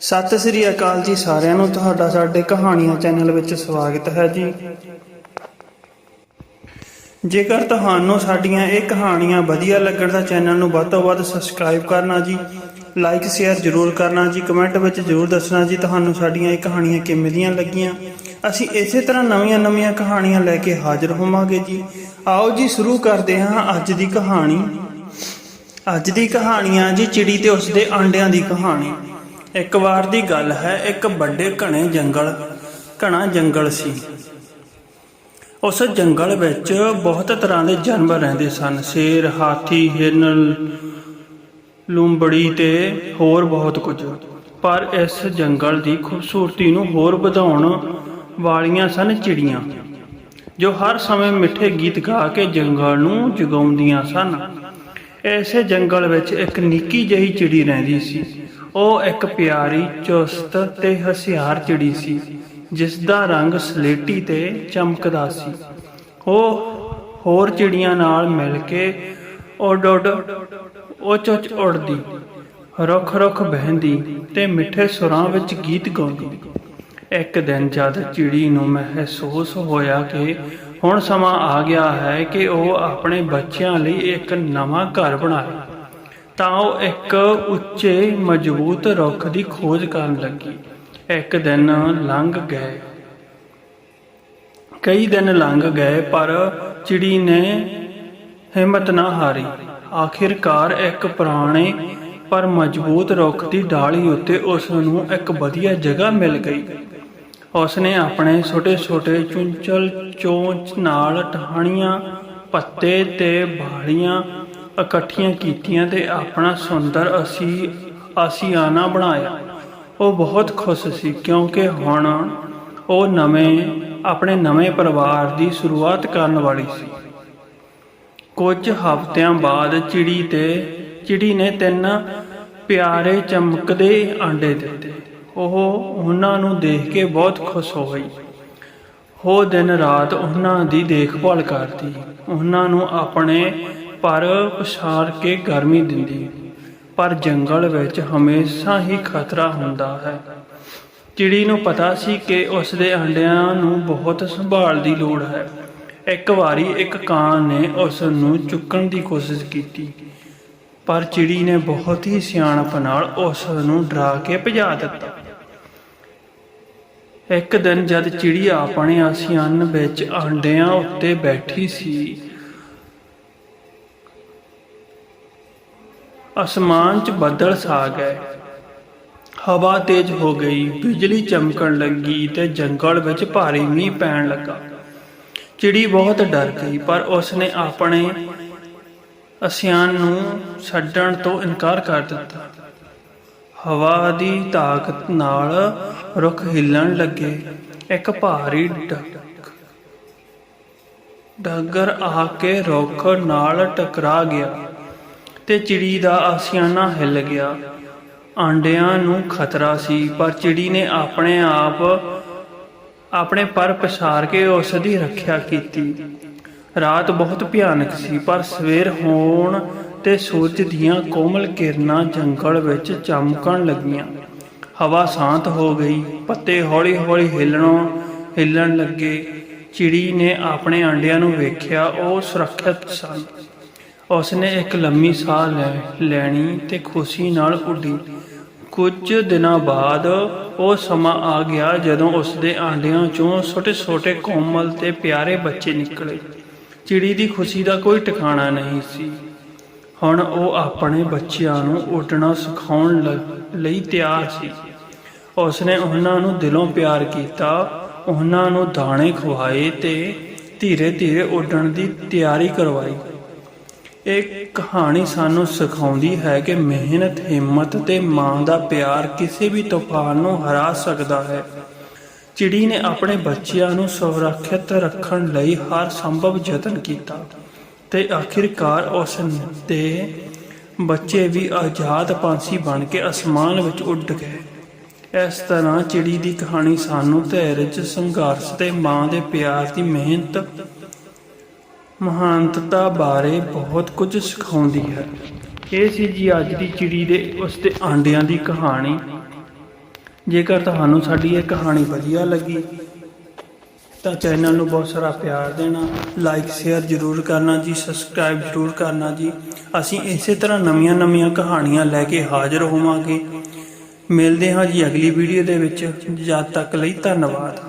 ਸਤਿ ਸ੍ਰੀ ਅਕਾਲ ਜੀ ਸਾਰਿਆਂ ਨੂੰ। ਤੁਹਾਡਾ ਸਾਡੇ ਕਹਾਣੀਆਂ ਚੈਨਲ ਵਿੱਚ ਸਵਾਗਤ ਹੈ ਜੀ। ਜੇਕਰ ਤੁਹਾਨੂੰ ਸਾਡੀਆਂ ਇਹ ਕਹਾਣੀਆਂ ਵਧੀਆ ਲੱਗਣ ਤਾਂ ਚੈਨਲ ਨੂੰ ਵੱਧ ਤੋਂ ਵੱਧ ਸਬਸਕ੍ਰਾਈਬ ਕਰਨਾ ਜੀ। ਲਾਈਕ, ਸ਼ੇਅਰ ਜ਼ਰੂਰ ਕਰਨਾ ਜੀ। ਕਮੈਂਟ ਵਿੱਚ ਜ਼ਰੂਰ ਦੱਸਣਾ ਜੀ ਤੁਹਾਨੂੰ ਸਾਡੀਆਂ ਇਹ ਕਹਾਣੀਆਂ ਕਿਵੇਂ ਦੀਆਂ ਲੱਗੀਆਂ। ਅਸੀਂ ਇਸੇ ਤਰ੍ਹਾਂ ਨਵੀਆਂ-ਨਵੀਆਂ ਕਹਾਣੀਆਂ ਲੈ ਕੇ ਹਾਜ਼ਰ ਹੋਵਾਂਗੇ ਜੀ। ਆਓ ਜੀ, ਸ਼ੁਰੂ ਕਰਦੇ ਹਾਂ ਅੱਜ ਦੀ ਕਹਾਣੀ। ਅੱਜ ਦੀ ਕਹਾਣੀ ਆ ਜੀ ਚਿੜੀ ਤੇ ਉਸਦੇ ਆਂਡਿਆਂ ਦੀ ਕਹਾਣੀ। ਇੱਕ ਵਾਰ ਦੀ ਗੱਲ ਹੈ, ਇੱਕ ਵੱਡੇ ਘਣੇ ਜੰਗਲ, ਘਣਾ ਜੰਗਲ ਸੀ। ਉਸ ਜੰਗਲ ਵਿੱਚ ਬਹੁਤ ਤਰ੍ਹਾਂ ਦੇ ਜਾਨਵਰ ਰਹਿੰਦੇ ਸਨ, ਸ਼ੇਰ, ਹਾਥੀ, ਹਿਰਨ, ਲੂੰਬੜੀ ਤੇ ਹੋਰ ਬਹੁਤ ਕੁਝ। ਪਰ ਇਸ ਜੰਗਲ ਦੀ ਖੂਬਸੂਰਤੀ ਨੂੰ ਹੋਰ ਵਧਾਉਣ ਵਾਲੀਆਂ ਸਨ ਚਿੜੀਆਂ, ਜੋ ਹਰ ਸਮੇਂ ਮਿੱਠੇ ਗੀਤ ਗਾ ਕੇ ਜੰਗਲ ਨੂੰ ਜਗਾਉਂਦੀਆਂ ਸਨ। ਐਸੇ ਜੰਗਲ ਵਿੱਚ ਇੱਕ ਨਿੱਕੀ ਜਿਹੀ ਚਿੜੀ ਰਹਿੰਦੀ ਸੀ। ਉਹ ਇੱਕ ਪਿਆਰੀ, ਚੁਸਤ ਤੇ ਹਸਿਆਰ ਚਿੜੀ ਸੀ ਜਿਸ ਦਾ ਰੰਗ ਸਲੇਟੀ ਤੇ ਚਮਕਦਾ ਸੀ। ਉਹ ਹੋਰ ਚਿੜੀਆਂ ਨਾਲ ਮਿਲ ਕੇ ਉੱਡ ਉੱਡ, ਉੱਚ ਉੱਚ ਉੜਦੀ ਰੁੱਖ ਰੁੱਖ ਬਹਿੰਦੀ ਤੇ ਮਿੱਠੇ ਸੁਰਾਂ ਵਿੱਚ ਗੀਤ ਗਾਉਂਦੀ। ਇੱਕ ਦਿਨ ਜਦ ਚਿੜੀ ਨੂੰ ਮਹਿਸੂਸ ਹੋਇਆ ਕਿ ਹੁਣ ਸਮਾਂ ਆ ਗਿਆ ਹੈ ਕਿ ਉਹ ਆਪਣੇ ਬੱਚਿਆਂ ਲਈ ਇੱਕ ਨਵਾਂ ਘਰ ਬਣਾਏ, ਤਾਂ ਉਹ ਇੱਕ ਉੱਚੇ ਮਜ਼ਬੂਤ ਰੁੱਖ ਦੀ ਖੋਜ ਕਰਨ ਲੱਗੀ। ਇੱਕ ਦਿਨ ਲੰਘ ਗਏ। ਕਈ ਦਿਨ ਲੰਘ ਗਏ, ਪਰ ਚਿੜੀ ਨੇ ਹਿੰਮਤ ਨਾ ਹਾਰੀ। ਆਖਿਰਕਾਰ ਇੱਕ ਪੁਰਾਣੇ ਪਰ ਮਜ਼ਬੂਤ ਰੁੱਖ ਦੀ ਡਾਲੀ ਉੱਤੇ ਉਸ ਨੂੰ ਇੱਕ ਵਧੀਆ ਜਗ੍ਹਾ ਮਿਲ ਗਈ। ਉਸਨੇ ਆਪਣੇ ਛੋਟੇ-ਛੋਟੇ ਚੁੰਚਲ ਚੋਂਚ ਨਾਲ ਟਾਹਣੀਆਂ ਪੱਤੇ ਤੇ ਬਾਲੀਆਂ ਇਕੱਠੀਆਂ ਕੀਤੀਆਂ ਤੇ ਆਪਣਾ ਸੁੰਦਰ ਅਸੀਂ ਆਸੀਆਨਾ ਬਣਾਇਆ। ਉਹ ਬਹੁਤ ਖੁਸ਼ ਸੀ ਕਿਉਂਕਿ ਹੁਣ ਉਹ ਨਵੇਂ, ਆਪਣੇ ਨਵੇਂ ਪਰਿਵਾਰ ਦੀ ਸ਼ੁਰੂਆਤ ਕਰਨ ਵਾਲੀ ਸੀ। ਕੁਝ ਹਫ਼ਤਿਆਂ ਬਾਅਦ ਚਿੜੀ ਤੇ, ਚਿੜੀ ਨੇ ਤਿੰਨ ਪਿਆਰੇ ਚਮਕਦੇ ਆਂਡੇ ਦਿੱਤੇ। ਉਹ ਉਹਨਾਂ ਨੂੰ ਦੇਖ ਕੇ ਬਹੁਤ ਖੁਸ਼ ਹੋਈ ਉਹ ਦਿਨ ਰਾਤ ਉਹਨਾਂ ਦੀ ਦੇਖਭਾਲ ਕਰਦੀ। ਉਹਨਾਂ ਨੂੰ ਆਪਣੇ ਪਰ ਪਛਾੜ ਕੇ ਗਰਮੀ ਦਿੰਦੀ। ਪਰ ਜੰਗਲ ਵਿੱਚ ਹਮੇਸ਼ਾ ਹੀ ਖਤਰਾ ਹੁੰਦਾ ਹੈ। ਚਿੜੀ ਨੂੰ ਪਤਾ ਸੀ ਕਿ ਉਸ ਦੇ ਅੰਡਿਆਂ ਨੂੰ ਬਹੁਤ ਸੰਭਾਲ ਦੀ ਲੋੜ ਹੈ। ਇੱਕ ਵਾਰੀ ਇੱਕ ਕਾਂ ਨੇ ਉਸ ਨੂੰ ਚੁੱਕਣ ਦੀ ਕੋਸ਼ਿਸ਼ ਕੀਤੀ। ਪਰ ਚਿੜੀ ਨੇ ਬਹੁਤ ਹੀ ਸਿਆਣਪ ਨਾਲ ਉਸ ਨੂੰ ਡਰਾ ਕੇ ਭਜਾ ਦਿੱਤਾ। ਇੱਕ ਦਿਨ ਜਦ ਚਿੜੀ ਆਪਣੇ ਆਸੀਆਨ ਵਿੱਚ ਆਂਡਿਆਂ ਉੱਤੇ ਬੈਠੀ ਸੀ, ਅਸਮਾਨ 'ਚ ਬੱਦਲ ਛਾ ਗਏ। ਹਵਾ ਤੇਜ਼ ਹੋ ਗਈ, ਬਿਜਲੀ ਚਮਕਣ ਲੱਗੀ ਤੇ ਜੰਗਲ ਵਿੱਚ ਭਾਰੀ ਮੀਂਹ ਪੈਣ ਲੱਗਾ। ਚਿੜੀ ਬਹੁਤ ਡਰ ਗਈ, ਪਰ ਉਸਨੇ ਆਪਣੇ ਅਸਿਆਨ ਨੂੰ ਛੱਡਣ ਤੋਂ ਇਨਕਾਰ ਕਰ ਦਿੱਤਾ। ਹਵਾ ਦੀ ਤਾਕਤ ਨਾਲ ਰੁੱਖ ਹਿੱਲਣ ਲੱਗੇ। ਇੱਕ ਭਾਰੀ ਡੱਕ। ਆ ਕੇ ਰੁੱਖ ਨਾਲ ਟਕਰਾ ਗਿਆ ਤੇ ਚਿੜੀ ਦਾ ਆਸਿਆਨਾ ਹਿੱਲ ਗਿਆ। ਆਂਡਿਆਂ ਨੂੰ ਖਤਰਾ ਸੀ, ਪਰ ਚਿੜੀ ਨੇ ਆਪਣੇ ਆਪ, ਆਪਣੇ ਪਰ ਪਸਾਰ ਕੇ ਉਸ ਦੀ ਰੱਖਿਆ ਕੀਤੀ। ਰਾਤ ਬਹੁਤ ਭਿਆਨਕ ਸੀ, ਪਰ ਸਵੇਰ ਹੋਣ ਤੇ ਸੂਰਜ ਦੀਆਂ ਕੋਮਲ ਕਿਰਨਾਂ ਜੰਗਲ ਵਿੱਚ ਚਮਕਣ ਲੱਗੀਆਂ। ਹਵਾ ਸ਼ਾਂਤ ਹੋ ਗਈ, ਪੱਤੇ ਹੌਲੀ-ਹੌਲੀ ਹਿੱਲਣੋਂ ਹਿੱਲਣ ਲੱਗੇ। ਚਿੜੀ ਨੇ ਆਪਣੇ ਆਂਡਿਆਂ ਨੂੰ ਵੇਖਿਆ, ਉਹ ਸੁਰੱਖਿਅਤ ਸਨ। ਉਸਨੇ ਇੱਕ ਲੰਮੀ ਸਾਹ ਲੈ ਲੈਣੀ ਤੇ ਖੁਸ਼ੀ ਨਾਲ ਉੱਡੀ। ਕੁਝ ਦਿਨਾਂ ਬਾਅਦ ਉਹ ਸਮਾਂ ਆ ਗਿਆ ਜਦੋਂ ਉਸਦੇ ਆਂਡਿਆਂ ਚੋਂ ਛੋਟੇ-ਛੋਟੇ ਕੋਮਲ ਤੇ ਪਿਆਰੇ ਬੱਚੇ ਨਿਕਲੇ। ਚਿੜੀ ਦੀ ਖੁਸ਼ੀ ਦਾ ਕੋਈ ਟਿਕਾਣਾ ਨਹੀਂ ਸੀ। ਹੁਣ ਉਹ ਆਪਣੇ ਬੱਚਿਆਂ ਨੂੰ ਉੱਡਣਾ ਸਿਖਾਉਣ ਲ- ਲਈ ਤਿਆਰ ਸੀ। ਉਸਨੇ ਉਹਨਾਂ ਨੂੰ ਦਿਲੋਂ ਪਿਆਰ ਕੀਤਾ, ਉਹਨਾਂ ਨੂੰ ਦਾਣੇ ਖਵਾਏ ਤੇ ਧੀਰੇ-ਧੀਰੇ ਉੱਡਣ ਦੀ ਤਿਆਰੀ ਕਰਵਾਈ। ਇਹ ਕਹਾਣੀ ਸਾਨੂੰ ਸਿਖਾਉਂਦੀ ਹੈ ਕਿ ਮਿਹਨਤ, ਹਿੰਮਤ ਤੇ ਮਾਂ ਦਾ ਪਿਆਰ ਕਿਸੇ ਵੀ ਤੂਫਾਨ ਨੂੰ ਹਰਾ ਸਕਦਾ ਹੈ। ਚਿੜੀ ਨੇ ਆਪਣੇ ਬੱਚਿਆਂ ਨੂੰ ਸੁਰੱਖਿਅਤ ਰੱਖਣ ਲਈ ਹਰ ਸੰਭਵ ਯਤਨ ਕੀਤਾ ਤੇ ਆਖਿਰਕਾਰ ਉਸ ਦੇ ਬੱਚੇ ਵੀ ਆਜ਼ਾਦ ਪੰਛੀ ਬਣ ਕੇ ਅਸਮਾਨ ਵਿੱਚ ਉੱਡ ਗਏ। ਇਸ ਤਰ੍ਹਾਂ ਚਿੜੀ ਦੀ ਕਹਾਣੀ ਸਾਨੂੰ ਧੈਰਜ ਸੰਘਰਸ਼ ਤੇ ਮਾਂ ਦੇ ਪਿਆਰ ਦੀ ਮਿਹਨਤ ਮਹਾਨਤਾ ਬਾਰੇ ਬਹੁਤ ਕੁਝ ਸਿਖਾਉਂਦੀ ਹੈ। ਇਹ ਸੀ ਜੀ ਅੱਜ ਦੀ ਚਿੜੀ ਦੇ ਉਸ ਦੇ ਆਂਡਿਆਂ ਦੀ ਕਹਾਣੀ। ਜੇਕਰ ਤੁਹਾਨੂੰ ਸਾਡੀ ਇਹ ਕਹਾਣੀ ਵਧੀਆ ਲੱਗੀ, ਤਾਂ ਚੈਨਲ ਨੂੰ ਬਹੁਤ ਸਾਰਾ ਪਿਆਰ ਦੇਣਾ ਲਾਈਕ ਸ਼ੇਅਰ ਜ਼ਰੂਰ ਕਰਨਾ ਜੀ ਸਬਸਕ੍ਰਾਈਬ ਜ਼ਰੂਰ ਕਰਨਾ ਜੀ। ਅਸੀਂ ਇਸੇ ਤਰ੍ਹਾਂ ਨਵੀਆਂ ਨਵੀਆਂ ਕਹਾਣੀਆਂ ਲੈ ਕੇ ਹਾਜ਼ਰ ਹੋਵਾਂਗੇ। ਮਿਲਦੇ ਹਾਂ ਜੀ ਅਗਲੀ ਵੀਡੀਓ ਦੇ ਵਿੱਚ। ਜਦ ਤੱਕ ਲਈ ਧੰਨਵਾਦ।